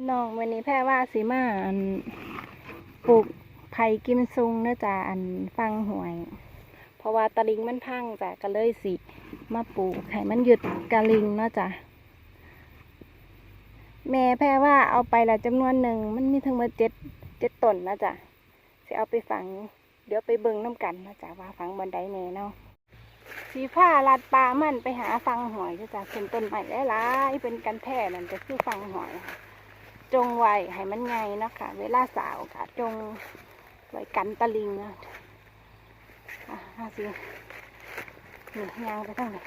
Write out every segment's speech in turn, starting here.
พี่น้องวันนี้แพร่ว่าสีมาอันปลูกไผ่กิมซุงเนื่อจากอันฟังหวย เพราะว่าตะลิงมันพังจ้ะก็เลยสิ มาปลูกให้มันหยุดกะลิงเนาะจ้ะแม่แพร่ว่าเอาไปละจำนวนหนึ่งมันมีทั้งหมดเจ็ดเจ็ดต้นนะจ้ะสิเอาไปฝัง เดี๋ยวไปเบิ่งน้ำกันนะจ้ะว่าฝังบนไดแน่เนาะสีผ้าลัดปลามันไปหาฟังหอยจ้ะเป็นต้นใหม่หลายๆเป็นกันแท้นั่นก็คือฟังหอยค่ะ จงไว้ให้มันไงเนาะค่ะ เวลาสาวค่ะ จงไว้กันตะลิงเนาะอะห้าสินี่ยางไปทางไหน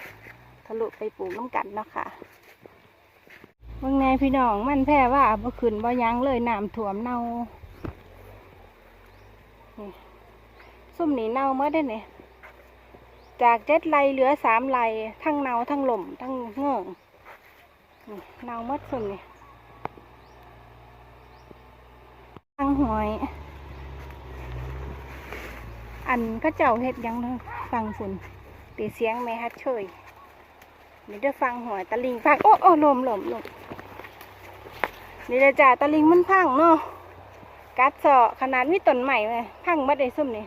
ทะลุไปปลูกน้ำกันเนาะค่ะเมื่อไงพี่น้องมันแพร่ว่าบ่ขึ้นบ่ยังเลยน้ำท่วมเน่านี่ซุ่มนี่เน่าเมื่อได้เนี่ยจากเจ็ดไรเหลือสามไรทั้งเน่าทั้งหล่มทั้งเงื่องนี่เน่าเมื่อซุ่มนี่ ฟังหวยอันก็เจ้าเฮ็ดยังฟังฝุ่นตีเสียงแม่ฮัดเชยนี่เด้อฟังหวยตะลิงพังโอ้โอ้ลมลมลมนี่เด้อจ้าตะลิงมันพังเนาะกัดเสาะขนาดมีต้นใหม่เลยพังบัดได้ซุ่มนี่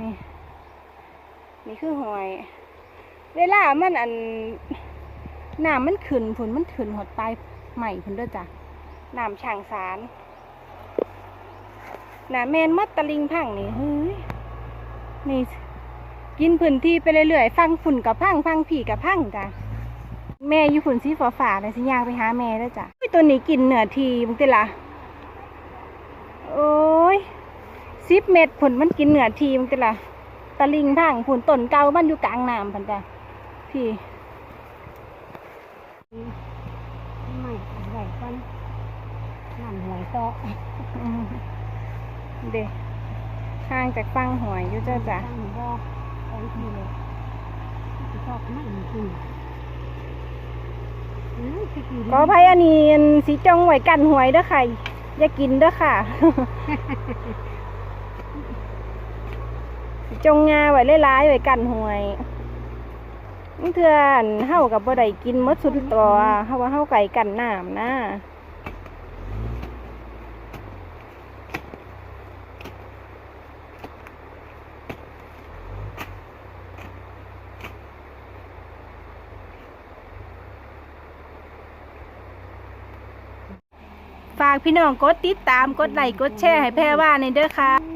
นี่ นี่คือหวยเวลามันอันน้ำมันขึ้นฝนมันขึ้นหดปลายใหม่พุ่นเด้อจ้ะน้ำช่างสาร หนาแมนมัดตะลิงพังนี่เฮ้ยนี่กินพื้นที่ไปเรื่อยๆฟังฝุ่นกับพังฟังผีกับพังจ้ะแม่อยู่ฝุ่นสีฟ้าฝาเลยสิยางไปหาแม่แล้วจ้ะตัวนี้กินเหนือทีมึงติละโอ้ยสิบเม็ดผลมันกินเหนือทีมึงติละตะลิงพังผุนต้นเก่ามันอยู่กลางน้ำพันจ้ะพี่ไม่ไหวก่อนนั่นหวโต เด็ห่างจากฟังหวยอยู่เจ้าจ้ะตั้งบ่เอาวิธีเลยที่ชอบไม่จริงอืมสิกินก็ไพ่อันนี้อันสีจงไว้กันหวยเด้อค่ะอย่ากินเด้อค่ะสิจงงาไว้หลายๆไว้กันหวยนี่เถื่อนเฮากับบ่ได้กินหมดสุดตัวเฮาว่าเฮาไก่กันน้ำนะ ฝากพี่น้องกดติดตามกดไลค์กดแชร์ให้แพรว่าในเด้อค่ะ